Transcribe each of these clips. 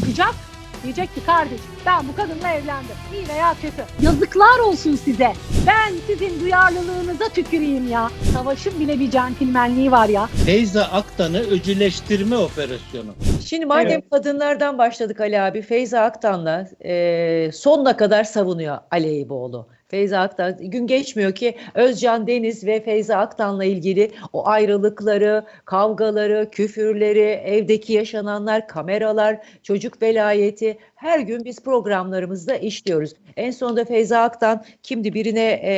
çıkacak. Diyecek ki kardeşim ben bu kadınla evlendim. İyi veya kötü. Yazıklar olsun size. Ben sizin duyarlılığınıza tüküreyim ya. Savaşın bile bir centilmenliği var ya. Feyza Aktan'ı öcüleştirme operasyonu. Şimdi madem Evet. kadınlardan başladık Ali abi, Feyza Aktan'la e, sonuna kadar savunuyor Ali Eyüboğlu. Feyza Aktan, gün geçmiyor ki Özcan Deniz ve Feyza Aktan'la ilgili o ayrılıkları, kavgaları, küfürleri, evdeki yaşananlar, kameralar, çocuk velayeti her gün biz programlarımızda işliyoruz. En sonunda Feyza Aktan kimdi birine e,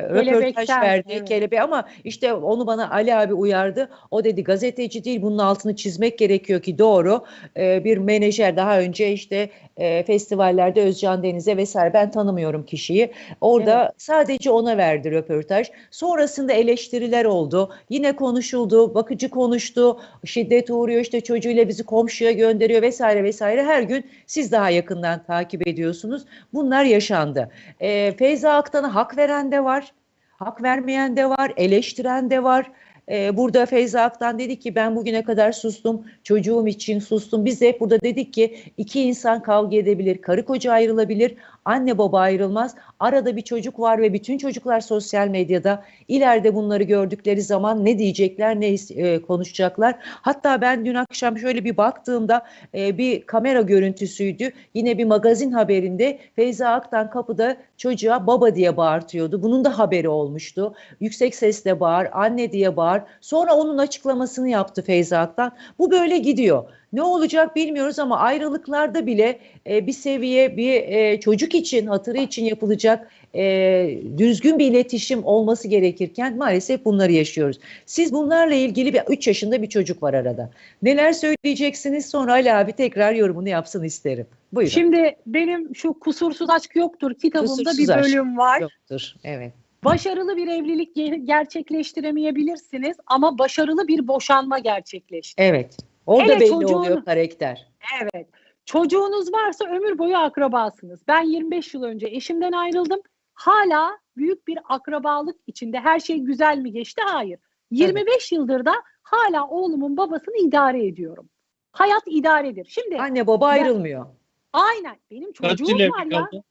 röportaj verdi, evet. kelebeği ama işte onu bana Ali abi uyardı. O dedi gazeteci değil bunun altını çizmek gerekiyor ki doğru. Ee, bir menajer daha önce işte e, festivallerde Özcan Deniz'e vesaire ben tanımıyorum kişiyi. Orada sadece ona verdi röportaj. Sonrasında eleştiriler oldu. Yine konuşuldu. Bakıcı konuştu. Şiddet uğruyor işte çocuğuyla bizi komşuya gönderiyor vesaire vesaire. Her gün siz daha yakından takip ediyorsunuz. Bunlar yaşandı. Ee, Feyza Aktan'a hak veren de var. Hak vermeyen de var, eleştiren de var. Ee, burada Feyza Aktan dedi ki ben bugüne kadar sustum, çocuğum için sustum. Biz hep burada dedik ki iki insan kavga edebilir, karı koca ayrılabilir, anne baba ayrılmaz. Arada bir çocuk var ve bütün çocuklar sosyal medyada. İleride bunları gördükleri zaman ne diyecekler, ne e, konuşacaklar. Hatta ben dün akşam şöyle bir baktığımda e, bir kamera görüntüsüydü. Yine bir magazin haberinde Feyza Aktan kapıda çocuğa baba diye bağırtıyordu. Bunun da haberi olmuştu. Yüksek sesle bağır, anne diye bağır. Sonra onun açıklamasını yaptı Feyza Aktan. Bu böyle gidiyor. Ne olacak bilmiyoruz ama ayrılıklarda bile e, bir seviye bir e, çocuk için, hatırı için yapılacak e, düzgün bir iletişim olması gerekirken maalesef bunları yaşıyoruz. Siz bunlarla ilgili bir 3 yaşında bir çocuk var arada. Neler söyleyeceksiniz sonra Ali abi tekrar yorumunu yapsın isterim. Buyurun. Şimdi benim şu kusursuz aşk yoktur kitabımda Kusursuz bir bölüm var. Yoktur. Evet. Başarılı bir evlilik ge- gerçekleştiremeyebilirsiniz ama başarılı bir boşanma gerçekleştirir. Evet. Orada Hele belli çocuğun- oluyor karakter. Evet. Çocuğunuz varsa ömür boyu akrabasınız. Ben 25 yıl önce eşimden ayrıldım. Hala büyük bir akrabalık içinde. Her şey güzel mi geçti? Hayır. 25 yıldır da hala oğlumun babasını idare ediyorum. Hayat idaredir. Şimdi Anne baba Ben- ayrılmıyor. aynen benim Kaç çocuğum yıl var evli ya. kaldın?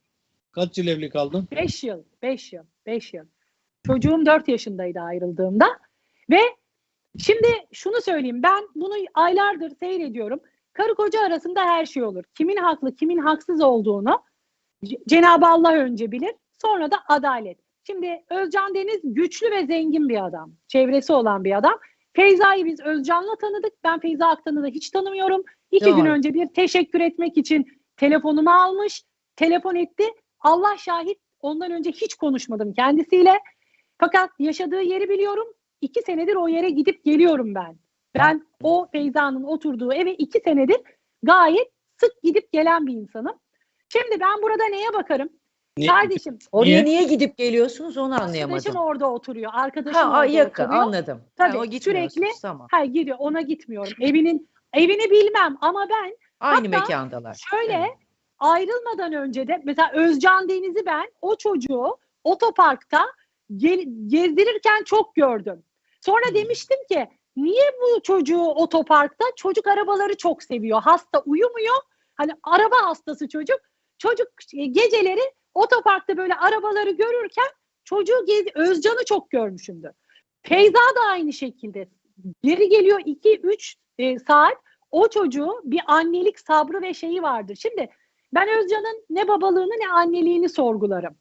Kaç yıl evli kaldın? 5 yıl, 5 yıl, 5 yıl. Çocuğum 4 yaşındaydı ayrıldığımda. Ve şimdi şunu söyleyeyim. Ben bunu aylardır seyrediyorum. Karı koca arasında her şey olur. Kimin haklı, kimin haksız olduğunu Cenab-ı Allah önce bilir. Sonra da adalet. Şimdi Özcan Deniz güçlü ve zengin bir adam. Çevresi olan bir adam. Feyza'yı biz Özcan'la tanıdık. Ben Feyza Aktan'ı da hiç tanımıyorum. İki Doğru. gün önce bir teşekkür etmek için telefonumu almış. Telefon etti. Allah şahit ondan önce hiç konuşmadım kendisiyle. Fakat yaşadığı yeri biliyorum. İki senedir o yere gidip geliyorum ben. Ben o Feyza'nın oturduğu eve iki senedir gayet sık gidip gelen bir insanım. Şimdi ben burada neye bakarım? Niye? Kardeşim, Oraya Niye? niye gidip geliyorsunuz onu arkadaşım anlayamadım. orada oturuyor. Arkadaşım Ha, orada yakın oturuyor. anladım. Tabii, Ha, o sürekli- Tamam. Hayır gidiyor ona gitmiyorum. Evinin evini bilmem ama ben Aynı hatta mekandalar. şöyle Evet. ayrılmadan önce de mesela Özcan Deniz'i ben o çocuğu otoparkta gel- gezdirirken çok gördüm. Sonra demiştim ki niye bu çocuğu otoparkta çocuk arabaları çok seviyor. Hasta uyumuyor. Hani araba hastası çocuk. Çocuk e, geceleri otoparkta böyle arabaları görürken çocuğu gez Özcan'ı çok görmüşümdür. Feyza da aynı şekilde. Geri geliyor 2-3 e, saat o çocuğu bir annelik sabrı ve şeyi vardır. Şimdi ben Özcan'ın ne babalığını ne anneliğini sorgularım.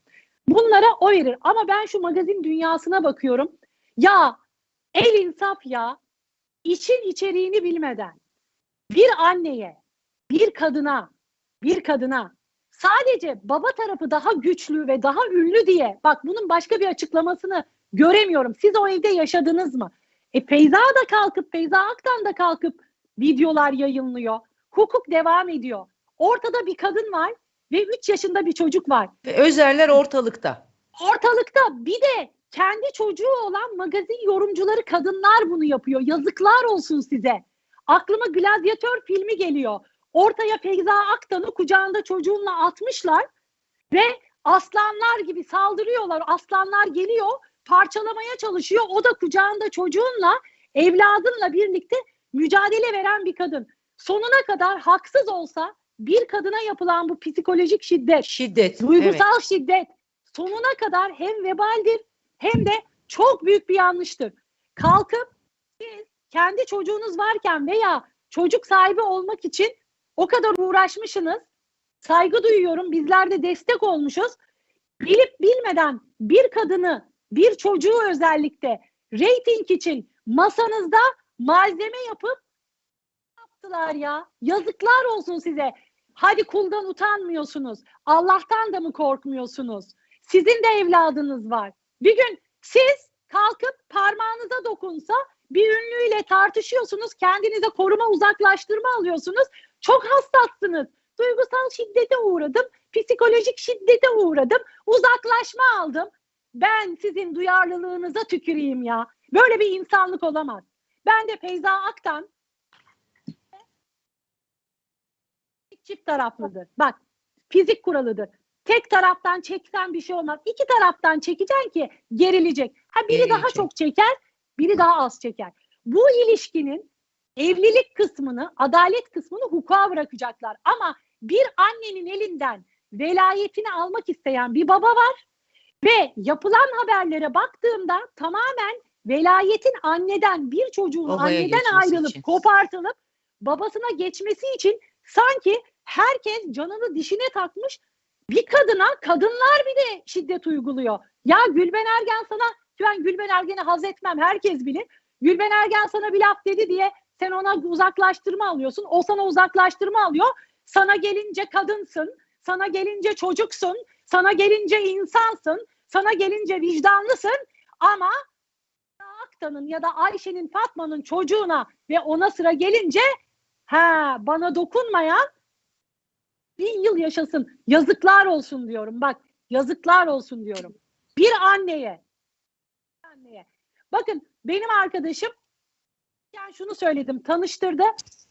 Bunlara o verir. Ama ben şu magazin dünyasına bakıyorum. Ya el insaf ya için içeriğini bilmeden bir anneye, bir kadına, bir kadına sadece baba tarafı daha güçlü ve daha ünlü diye bak bunun başka bir açıklamasını göremiyorum. Siz o evde yaşadınız mı? E Feyza da kalkıp Feyza Aktan da kalkıp videolar yayınlıyor. Hukuk devam ediyor. Ortada bir kadın var ve 3 yaşında bir çocuk var. Ve Özerler ortalıkta. Ortalıkta bir de kendi çocuğu olan magazin yorumcuları kadınlar bunu yapıyor. Yazıklar olsun size. Aklıma Gladyatör filmi geliyor. Ortaya Feyza Aktan'ı kucağında çocuğunla atmışlar ve aslanlar gibi saldırıyorlar. Aslanlar geliyor, parçalamaya çalışıyor. O da kucağında çocuğunla, evladınla birlikte mücadele veren bir kadın. sonuna kadar haksız olsa bir kadına yapılan bu psikolojik şiddet, Şiddet. evet. duygusal şiddet sonuna kadar hem vebaldir hem de çok büyük bir yanlıştır. Kalkıp siz kendi çocuğunuz varken veya çocuk sahibi olmak için o kadar uğraşmışsınız. Saygı duyuyorum. Bizler de destek olmuşuz. Bilip bilmeden bir kadını, bir çocuğu özellikle reyting için masanızda malzeme yapıp yaptılar ya. Yazıklar olsun size. Hadi kuldan utanmıyorsunuz. Allah'tan da mı korkmuyorsunuz? Sizin de evladınız var. Bir gün siz kalkıp parmağınıza dokunsa bir ünlüyle tartışıyorsunuz. Kendinize koruma uzaklaştırma alıyorsunuz. Çok hassassınız. Duygusal şiddete uğradım. Psikolojik şiddete uğradım. Uzaklaşma aldım. Ben sizin duyarlılığınıza tüküreyim ya. Böyle bir insanlık olamaz. Ben de Feyza Aktan çift taraflıdır. Bak fizik kuralıdır. Tek taraftan çeksen bir şey olmaz. İki taraftan çekeceksin ki gerilecek. Ha biri daha Gerilecek. çok çeker, biri daha az çeker. Bu ilişkinin evlilik kısmını, adalet kısmını hukuka bırakacaklar. Ama bir annenin elinden velayetini almak isteyen bir baba var ve yapılan haberlere baktığımda tamamen velayetin anneden bir çocuğun Babaya anneden geçmesi ayrılıp için. kopartılıp babasına geçmesi için sanki herkes canını dişine takmış bir kadına kadınlar bir de şiddet uyguluyor. Ya Gülben Ergen sana ben Gülben Ergen'i haz etmem herkes bilir. Gülben Ergen sana bir laf dedi diye sen ona uzaklaştırma alıyorsun. O sana uzaklaştırma alıyor. Sana gelince kadınsın. Sana gelince çocuksun. Sana gelince insansın. Sana gelince vicdanlısın. Ama Aktan'ın ya da Ayşe'nin Fatma'nın çocuğuna ve ona sıra gelince ha bana dokunmayan bin yıl yaşasın. Yazıklar olsun diyorum. Bak yazıklar olsun diyorum. Bir anneye anneye. Bakın benim arkadaşım yani şunu söyledim tanıştırdı.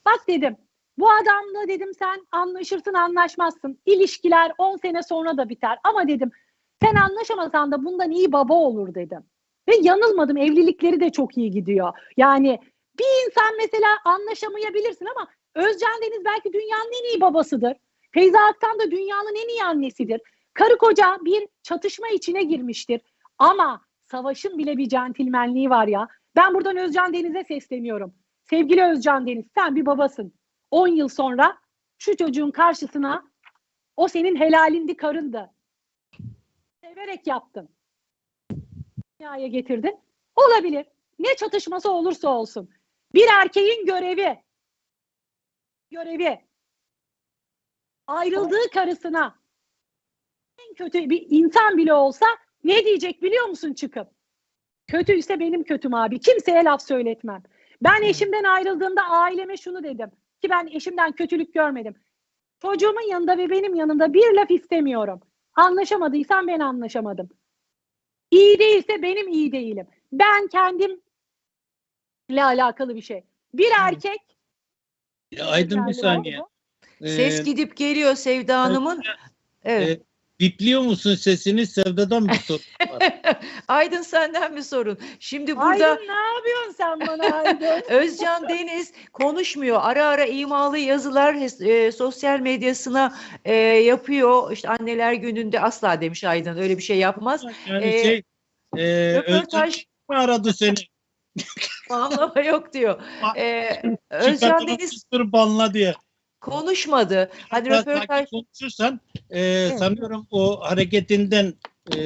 Bak dedim bu adamla dedim sen anlaşırsın anlaşmazsın. İlişkiler 10 sene sonra da biter. Ama dedim sen anlaşamasan da bundan iyi baba olur dedim. Ve yanılmadım evlilikleri de çok iyi gidiyor. Yani bir insan mesela anlaşamayabilirsin ama Özcan Deniz belki dünyanın en iyi babasıdır. Feyza Aktan da dünyanın en iyi annesidir. Karı koca bir çatışma içine girmiştir. Ama savaşın bile bir centilmenliği var ya. Ben buradan Özcan Deniz'e sesleniyorum. Sevgili Özcan Deniz sen bir babasın. 10 yıl sonra şu çocuğun karşısına o senin helalindi karındı. Severek yaptın. Dünyaya getirdin. Olabilir. Ne çatışması olursa olsun. Bir erkeğin görevi görevi ayrıldığı karısına en kötü bir insan bile olsa ne diyecek biliyor musun çıkıp? Kötüyse benim kötüm abi. Kimseye laf söyletmem. Ben eşimden ayrıldığımda aileme şunu dedim. Ki ben eşimden kötülük görmedim. Çocuğumun yanında ve benim yanında bir laf istemiyorum. Anlaşamadıysan ben anlaşamadım. İyi değilse benim iyi değilim. Ben kendimle alakalı bir şey. Bir erkek Ya Aydın bir saniye. Ee, Ses gidip geliyor Sevda Hanım'ın. Evet. e, bipliyor musun sesini Sevda'dan mı sorun var? Aydın senden mi sorun? Şimdi burada Aydın ne yapıyorsun sen bana Aydın? Özcan Deniz konuşmuyor. Ara ara imalı yazılar e, sosyal medyasına e, yapıyor. İşte anneler gününde asla demiş Aydın öyle bir şey yapmaz. Yani Ee, şey e, Özcan Röportaj mi aradı seni? bağlama yok diyor. E, Özcan Özcan Deniz banla diye. Konuşmadı. Hani Biraz röportaj konuşursan e, sanıyorum o hareketinden e,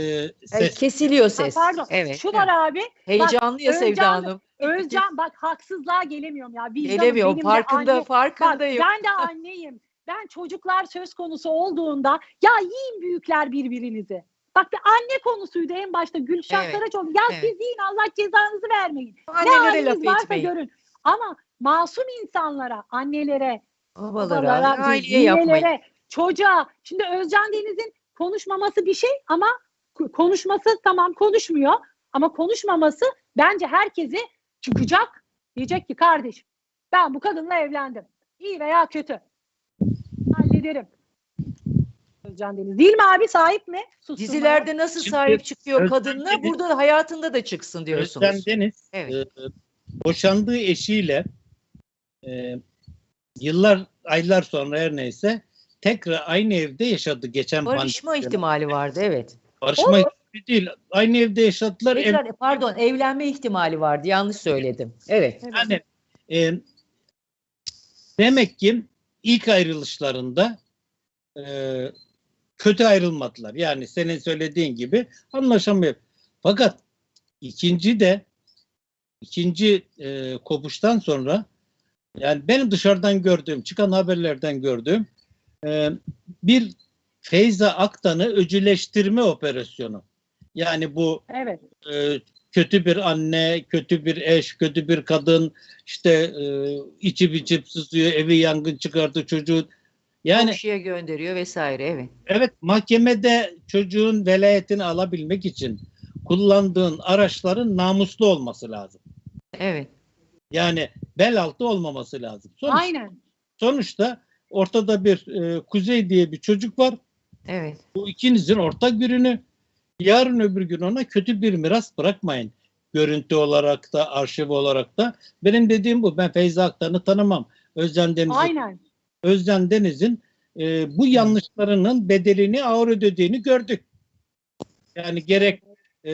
ses kesiliyor Ha, ses. pardon. Evet. Şu var abi. Heyecanlı ya Bak, Sevda Özcan- Hanım. Özcan bak haksızlığa gelemiyorum ya. Vicdanım, Gelemiyor. benim de Farkında anne- Bak, farkındayım. ben de anneyim. Ben çocuklar söz konusu olduğunda ya yiyin büyükler birbirinizi. Bak bir anne konusuydu en başta Gülşah Evet, Saraçoğlu. Ya evet. siz yiyin Allah cezanızı vermeyin. Ne Annelere haliniz laf varsa etmeyin. görün. Ama masum insanlara, annelere, Babalara, babalara, aileye yapmayın. çocuğa. Şimdi Özcan Deniz'in konuşmaması bir şey ama konuşması tamam konuşmuyor. Ama konuşmaması bence herkesi çıkacak. Diyecek ki kardeşim ben bu kadınla evlendim. İyi veya kötü. Hallederim. Özcan Deniz. Değil mi abi sahip mi? Susturmaya. Dizilerde nasıl Şimdi sahip çıkıyor Özcan Deniz- burada da hayatında da çıksın diyorsunuz. Özlem Deniz Evet. e, boşandığı eşiyle e, yıllar aylar sonra her neyse tekrar aynı evde yaşadı geçen Barışma pandemide. ihtimali vardı evet. Barışma ihtimali değil. Aynı evde yaşadılar. Ev- pardon evlenme ihtimali vardı yanlış söyledim. Evet. Evet. Yani e, demek ki ilk ayrılışlarında e, kötü ayrılmadılar. Yani senin söylediğin gibi anlaşamıyor. Fakat ikinci de ikinci e, kopuştan sonra yani benim dışarıdan gördüğüm, çıkan haberlerden gördüğüm e, bir Feyza Aktan'ı öcüleştirme operasyonu. Yani bu Evet. e, kötü bir anne, kötü bir eş, kötü bir kadın, işte e, içip içip sızıyor, evi yangın çıkardı çocuğu. Yani Komşuya gönderiyor vesaire evet. evet mahkemede çocuğun velayetini alabilmek için kullandığın araçların namuslu olması lazım. Evet. Yani bel altı olmaması lazım. Sonuç, Aynen. sonuçta ortada bir e, Kuzey diye bir çocuk var. Evet. Bu ikinizin ortak ürünü. Yarın öbür gün ona kötü bir miras bırakmayın. Görüntü olarak da, arşiv olarak da. Benim dediğim bu. Ben Feyza Aktan'ı tanımam. Özcan Deniz'i. Aynen. Özcan Deniz'in e, bu yanlışlarının bedelini ağır ödediğini gördük. Yani gerek e,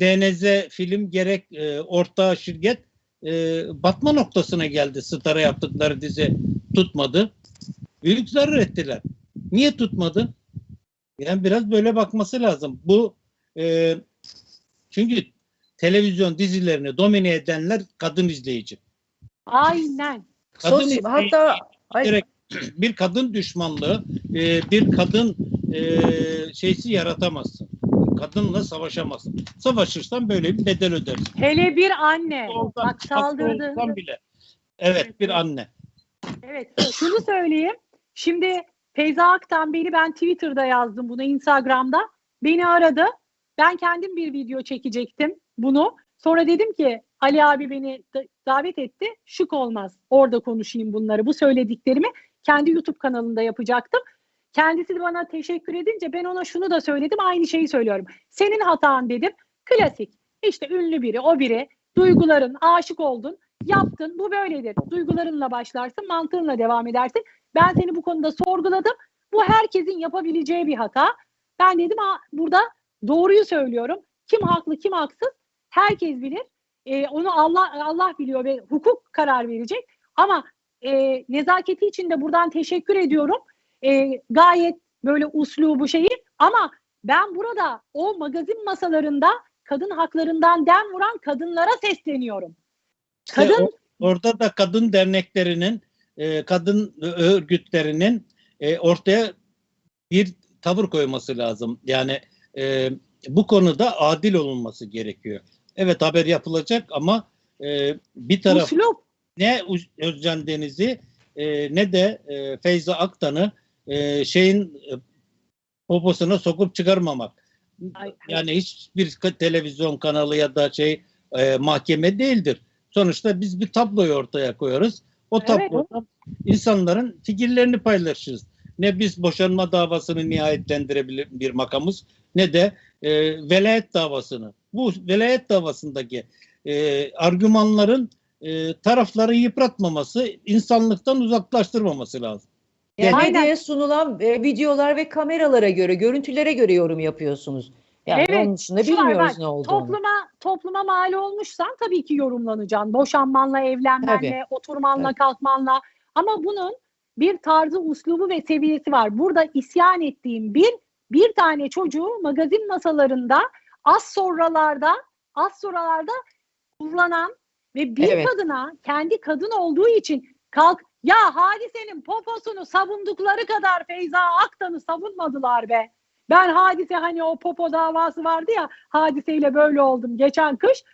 DNZ film gerek e, orta şirket e, batma noktasına geldi. Star'a yaptıkları dizi tutmadı. Büyük zarar ettiler. Niye tutmadı? Yani biraz böyle bakması lazım. Bu e, çünkü televizyon dizilerini domine edenler kadın izleyici. Aynen. Kadın Sosyal, izleyici hatta Ay, direkt bir kadın düşmanlığı, e, bir kadın e, şeysi yaratamazsın. Kadınla savaşamazsın. Savaşırsan böyle bir bedel ödersin. Hele bir anne. Olsan- Bak saldırdı. bile. Evet bir anne. Evet. Şunu söyleyeyim. Şimdi Feyza Aktan beni ben Twitter'da yazdım bunu Instagram'da. Beni aradı. Ben kendim bir video çekecektim bunu. Sonra dedim ki Ali abi beni da- davet etti. Şık olmaz. Orada konuşayım bunları. Bu söylediklerimi kendi YouTube kanalında yapacaktım. Kendisi de bana teşekkür edince ben ona şunu da söyledim. Aynı şeyi söylüyorum. Senin hatan dedim. Klasik. İşte ünlü biri, o biri. Duyguların, aşık oldun. Yaptın. Bu böyledir. Duygularınla başlarsın, mantığınla devam edersin. Ben seni bu konuda sorguladım. Bu herkesin yapabileceği bir hata. Ben dedim burada doğruyu söylüyorum. Kim haklı, kim haksız herkes bilir. Ee, onu Allah Allah biliyor ve hukuk karar verecek. Ama e, nezaketi için de buradan teşekkür ediyorum. E, gayet böyle uslubu şeyi. Ama ben burada o magazin masalarında kadın haklarından dem vuran kadınlara sesleniyorum. İşte Kadın orada da kadın derneklerinin, e, kadın örgütlerinin e, ortaya bir tavır koyması lazım. Yani e, bu konuda adil olunması gerekiyor. Evet haber yapılacak ama e, bir taraf uslup ne Özcan Deniz'i e, ne de e, Feyza Aktan'ı e, şeyin e, poposuna sokup çıkarmamak. Ay- Yani hiçbir televizyon kanalı ya da şey e, mahkeme değildir. Sonuçta biz bir tabloyu ortaya koyarız. O Evet. tabloda insanların fikirlerini paylaşırız. Ne biz boşanma davasını nihayetlendirebilir bir makamız ne de e, velayet davasını. Bu velayet davasındaki e, argümanların e, tarafları yıpratmaması, insanlıktan uzaklaştırmaması lazım. Yani Aynen. medyaya sunulan e, videolar ve kameralara göre, görüntülere göre yorum yapıyorsunuz. Yani Evet, onun dışında var, bilmiyoruz bak, ne olduğunu. Topluma topluma mal olmuşsan tabii ki yorumlanacaksın. Boşanmanla, evlenmenle, Tabii. oturmanla, Tabii. kalkmanla. Ama bunun bir tarzı, uslubu ve seviyesi var. Burada isyan ettiğim bir bir tane çocuğu magazin masalarında az sonralarda az sonralarda kullanan ve bir Evet. kadına kendi kadın olduğu için kalk ya hadisenin poposunu savundukları kadar Feyza Aktan'ı savunmadılar be. Ben hadise hani o popo davası vardı ya hadiseyle böyle oldum geçen kış.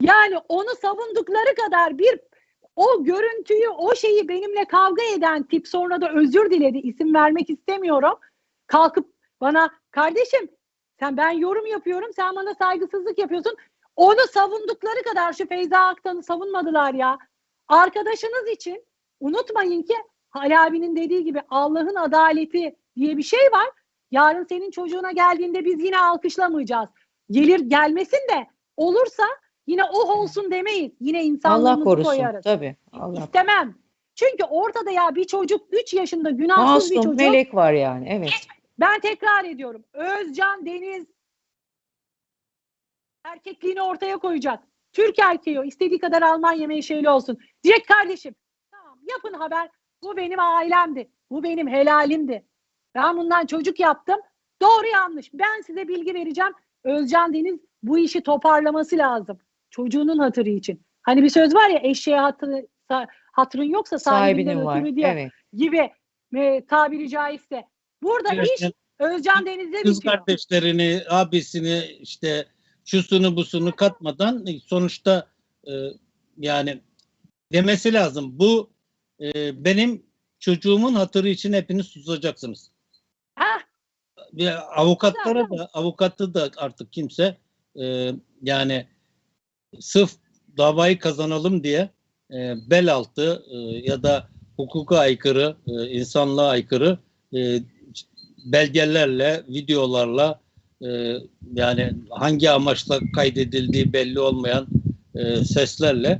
Yani onu savundukları kadar bir o görüntüyü o şeyi benimle kavga eden tip sonra da özür diledi isim vermek istemiyorum. Kalkıp bana kardeşim sen ben yorum yapıyorum sen bana saygısızlık yapıyorsun. Onu savundukları kadar şu Feyza Aktan'ı savunmadılar ya. Arkadaşınız için unutmayın ki Ali abinin dediği gibi Allah'ın adaleti diye bir şey var. Yarın senin çocuğuna geldiğinde biz yine alkışlamayacağız. Gelir gelmesin de olursa yine oh olsun demeyiz. Yine Allah insanlığımızı korusun. koyarız. Tabii. Allah İstemem. Çünkü ortada ya bir çocuk 3 yaşında günahsız bir Masum çocuk. melek var yani. Evet. Ben tekrar ediyorum. Özcan Deniz erkekliğini ortaya koyacak. Türk erkeği o. istediği kadar Almanya menşeli olsun. Diyecek kardeşim yapın haber. Bu benim ailemdi. Bu benim helalimdi. Ben bundan çocuk yaptım. Doğru yanlış. Ben size bilgi vereceğim. Özcan Deniz bu işi toparlaması lazım. Çocuğunun hatırı için. Hani bir söz var ya eşeğe hatırı, hatırın yoksa sahibinden Sahibinin ötürü diye Evet. gibi e, tabiri caizse. Burada Evet, iş Özcan Deniz'de Kız bitiyor. kardeşlerini, abisini işte şusunu busunu katmadan e, sonuçta e, yani demesi lazım. Bu e, benim çocuğumun hatırı için hepiniz susacaksınız. Bir avukatlara da avukatı da artık kimse e, yani sırf davayı kazanalım diye e, bel altı e, ya da hukuka aykırı, e, insanlığa aykırı e, belgelerle, videolarla e, yani hangi amaçla kaydedildiği belli olmayan e, seslerle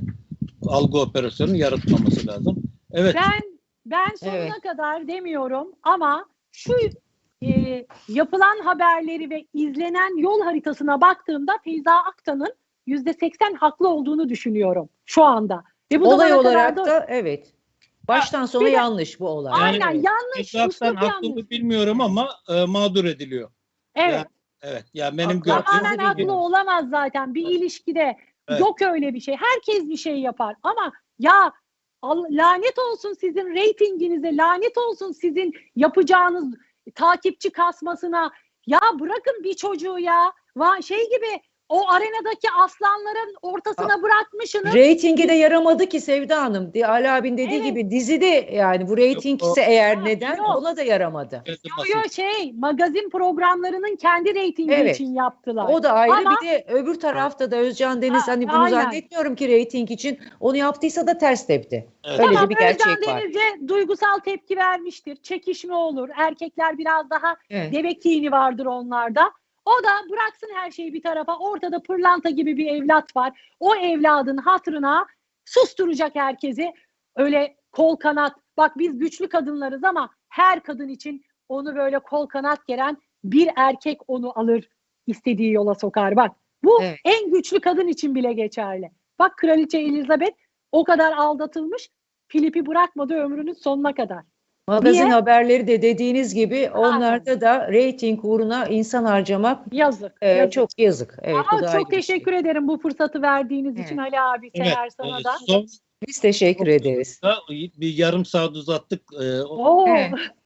algı operasyonu yaratmaması lazım. Evet. ben ben sonuna Evet. kadar demiyorum ama şu e, yapılan haberleri ve izlenen yol haritasına baktığımda Feyza Aktan'ın yüzde seksen haklı olduğunu düşünüyorum şu anda. Ve bu Olay olarak da- da evet. Baştan sona bir de- yanlış bu olay. aynen Yani- yanlış, Etraftan üslup haklı mı bilmiyorum ama e, mağdur ediliyor. Evet. Yani Evet. Ya benim Haklı. gördüğüm Tamamen haklı olamaz zaten bir ilişkide. Evet. Yok öyle bir şey. Herkes bir şey yapar ama ya lanet olsun sizin reytinginize, lanet olsun sizin yapacağınız takipçi kasmasına. Ya bırakın bir çocuğu ya. Va şey gibi o arenadaki aslanların ortasına bırakmışsınız. Reytingi de yaramadı ki Sevda Hanım. Ali abin dediği Evet. gibi dizide yani bu reyting Yok, ise eğer Ha, neden yok. ona da yaramadı. Gözüm Yo, basın. yo, şey magazin programlarının kendi reytingi Evet. için yaptılar. O da ayrı Ama- bir de öbür tarafta da Özcan Deniz Ha, hani bunu aynen. zannetmiyorum ki reyting için onu yaptıysa da ters tepti. Evet. Öyle Tamam de bir gerçek Özcan var. Deniz'e duygusal tepki vermiştir. Çekişme olur. Erkekler biraz daha Evet. Deve vardır onlarda. O da bıraksın her şeyi bir tarafa. Ortada pırlanta gibi bir evlat var. O evladın hatırına susturacak herkesi. Öyle kol kanat. Bak biz güçlü kadınlarız ama her kadın için onu böyle kol kanat geren bir erkek onu alır. istediği yola sokar. Bak bu Evet. en güçlü kadın için bile geçerli. Bak Kraliçe Elizabeth o kadar aldatılmış. Filip'i bırakmadı ömrünün sonuna kadar. Magazin Niye? haberleri de dediğiniz gibi onlarda da reyting uğruna insan harcamak Yazık. e, yazık. çok yazık. Evet, Ama çok bir teşekkür şey. ederim bu fırsatı verdiğiniz Evet. için Ali abi, Evet. Seher sana e, da. son Biz teşekkür ederiz. bir yarım saat uzattık. E, o- Oo. Evet.